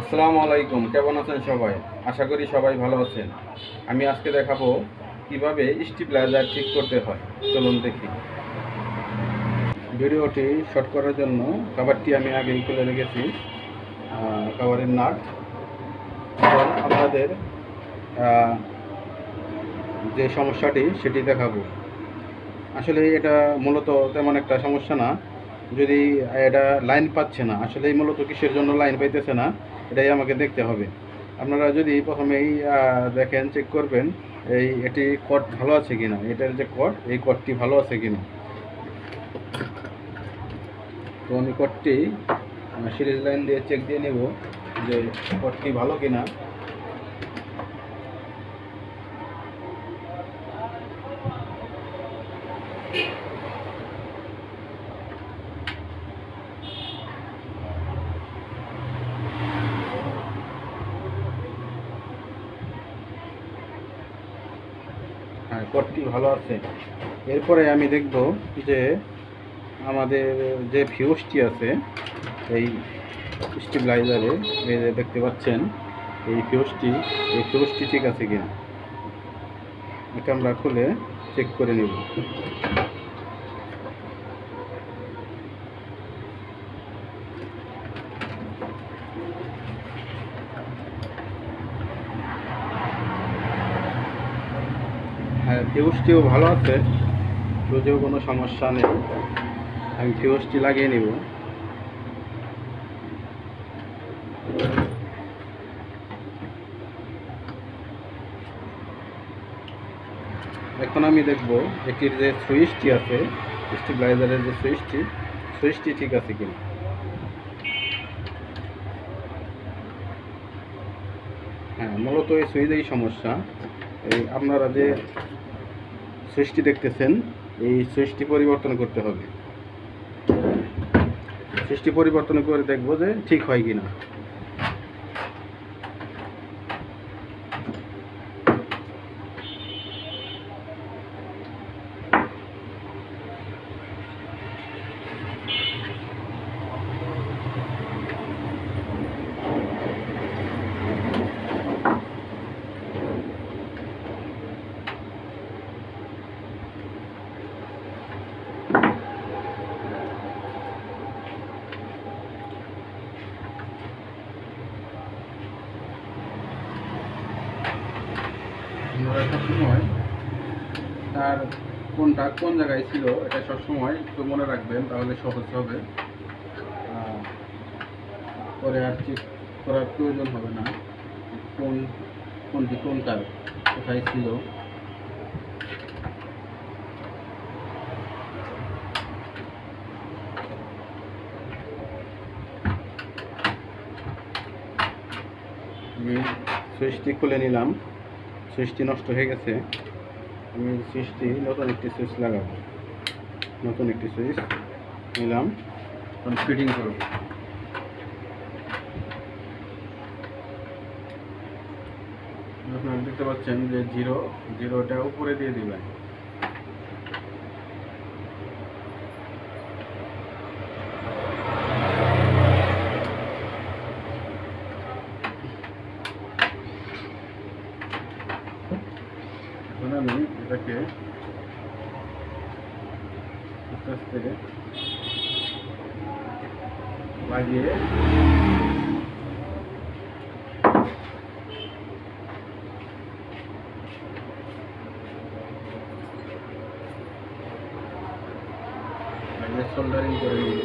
আসসালামু আলাইকুম কেমন আছেন সবাই? আশা করি সবাই ভালো আছেন। আমি আজকে দেখাবো কীভাবে স্টিপ্লাইজার ঠিক করতে হয়। চলুন দেখি। ভিডিওটি শর্ট করার জন্য কাভারটি আমি আগেই খুলে রেখেছি। আহ, কাভারের নাট। এখন আপনাদের যে সমস্যাটি সেটি দেখাবো। আসলে এটা মূলত তেমন একটা সমস্যা না। যদি এটা লাইন পাচ্ছে না, আসলে মূলত কিসের জন্য লাইন পাইতেছে না, এটাই আমাকে দেখতে হবে। আপনারা যদি প্রথমেই দেখেন চেক করবেন, এই, এটি কট ভালো আছে কিনা? এটার যে কট এই কটটি ভালো আছে কিনা? তো আমি কটটি সিরিজ লাইন দিয়ে চেক দিয়ে নেব যে কটটি ভালো কিনা। কটটি ভালো আছে। এরপরে আমি দেখব যে আমাদের যে ফিউজটি আছে, এই স্টেবিলাইজারে দেখতে পাচ্ছেন, এই ফিউজটি এই ফিউজটি ঠিক আছে কিনা? এটা আমরা খুলে চেক করে নেব। হ্যাঁ ফিউজটিও ভালো আছে ফিউজেও কোনো সমস্যা নেই। আমি ফিউজটি লাগিয়ে নিব। এখন আমি দেখব এটির যে সুইচটি আছে, স্টেবিলাইজারের যে সুইচটি সুইচটি ঠিক আছে কিনা। হ্যাঁ মূলত এই সুইচেই সমস্যা। এই আপনারা যে সুইচটি দেখতেছেন, এই সৃষ্টি পরিবর্তন করতে হবে। সৃষ্টি পরিবর্তন করে দেখব যে ঠিক হয় কিনা। আপনারা একটা সময় তার কোনটা, কোন জায়গায় ছিল, এটা সবসময় একটু মনে রাখবেন, তাহলে সহজ হবে। পরে আর চেক করার প্রয়োজন হবে না। কোন, কোনটি কোন তার কোথায় ছিল? সুইচটি খুলে নিলাম। সুইচটি নষ্ট হয়ে গেছে, আমি সুইচটি নতুন একটি সুইচ লাগাবো। নতুন একটি সুইচ নিলাম। ফিটিং করব আপনারা দেখতে পাচ্ছেন যে জিরো, জিরোটা উপরে দিয়ে দিবেন। আমি এটাকে আস্তে আস্তে লাগিয়ে সোল্ডারিং করে নিব।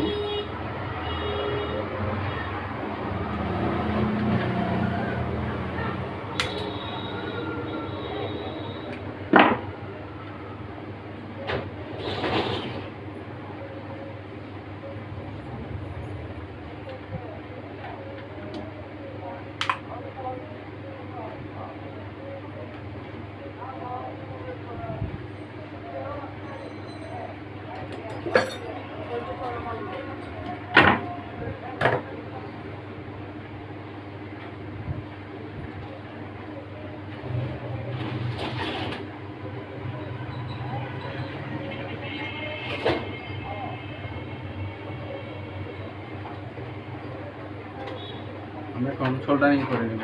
আমি এখন সোল্ডারিং করে নেব।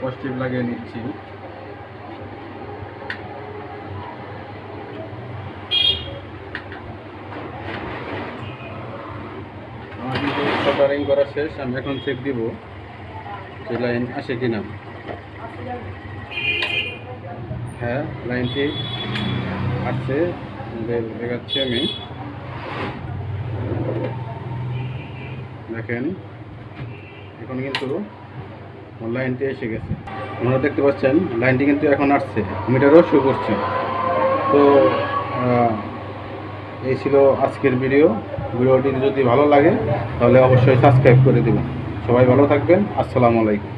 পজিটিভ লাগিয়ে নিচ্ছি। আমার কিন্তু সোল্ডারিং করা শেষ, আমি এখন চেক দিব। যে লাইন আসে কিনা। হ্যাঁ লাইনটি আসছে দেখাচ্ছি আমি। দেখেন, এখন কিন্তু লাইনটি এসে গেছে। আপনারা দেখতে পাচ্ছেন, লাইনটি কিন্তু এখন আসছে, মিটারও শো করছে। তো এই ছিল আজকের ভিডিও ভিডিওটি যদি ভালো লাগে, তাহলে অবশ্যই সাবস্ক্রাইব করে দেবেন। সবাই ভালো থাকবেন। আসসালামু আলাইকুম।